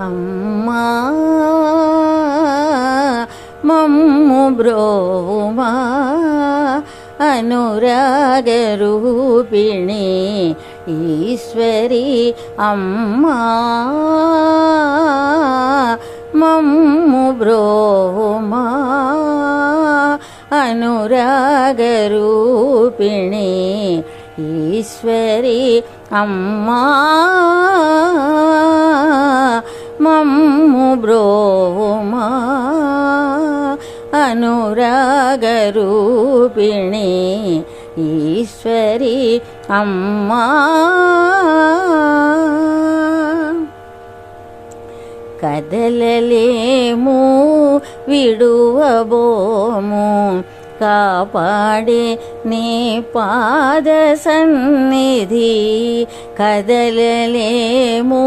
అమ్మా మమ్ము బ్రోమా అనురాగరూపిణి ఈశ్వరి అమ్మా మమ్ము బ్రోమా అనురాగరూపిణి ఈశ్వరి అమ్మా. మమ్ము బ్రోమా అనురాగరూపిణి ఈశ్వరి అమ్మా. కదలలేము విడువబోము కాపాడే నీ పాద సన్నిధి కదలలేము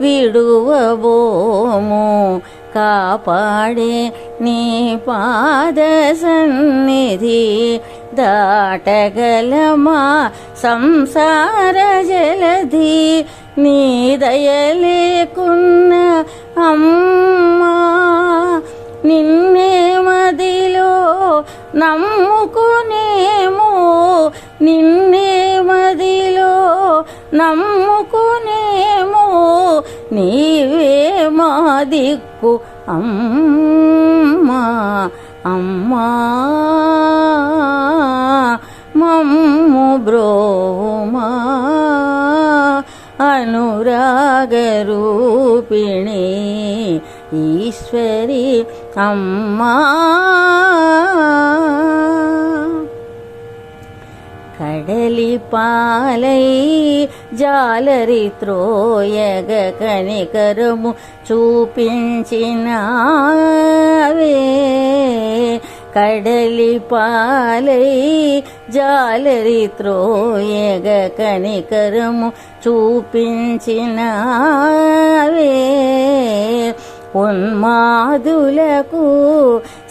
విడువబోము. కాపాడే నీ పాద సన్నిధి దాటగలమా సంసార జలధి? నీ దయలేకున్న నమ్ముకునేమో నిన్నే మదిలో నమ్ముకునేమో నీవే మా దిక్కు అమ్మా అమ్మా. మమ్ము బ్రోమా అనురాగరూపిణి ఈశ్వరి అమ్మా. పాలై జాలరి త్రోయగ కనికరము చూపించినవే. కడలి పాలై జాలరి త్రోయగ కనికరము చూపించినవే. ఉన్మాదులకు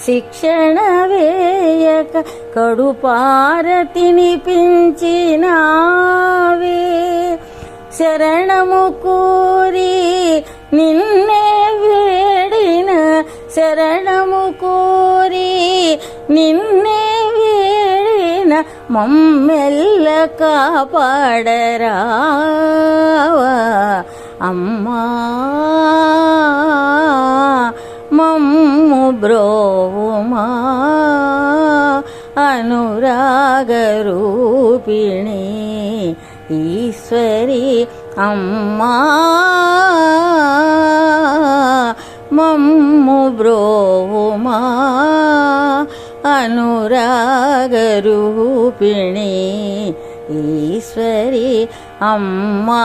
శిక్షణ వేయక కడుపారతిని పించినావే శరణము కోరి నిన్నే వేడిన శరణము కోరి నిన్నే వేడిన మమ్మెల్ల కాపాడరావా. అమ్మా. అనురాగరూపిణి ఈశ్వరి అమ్మా. మమ్ము బ్రోమా అనురాగరూపిణి ఈశ్వరి అమ్మా.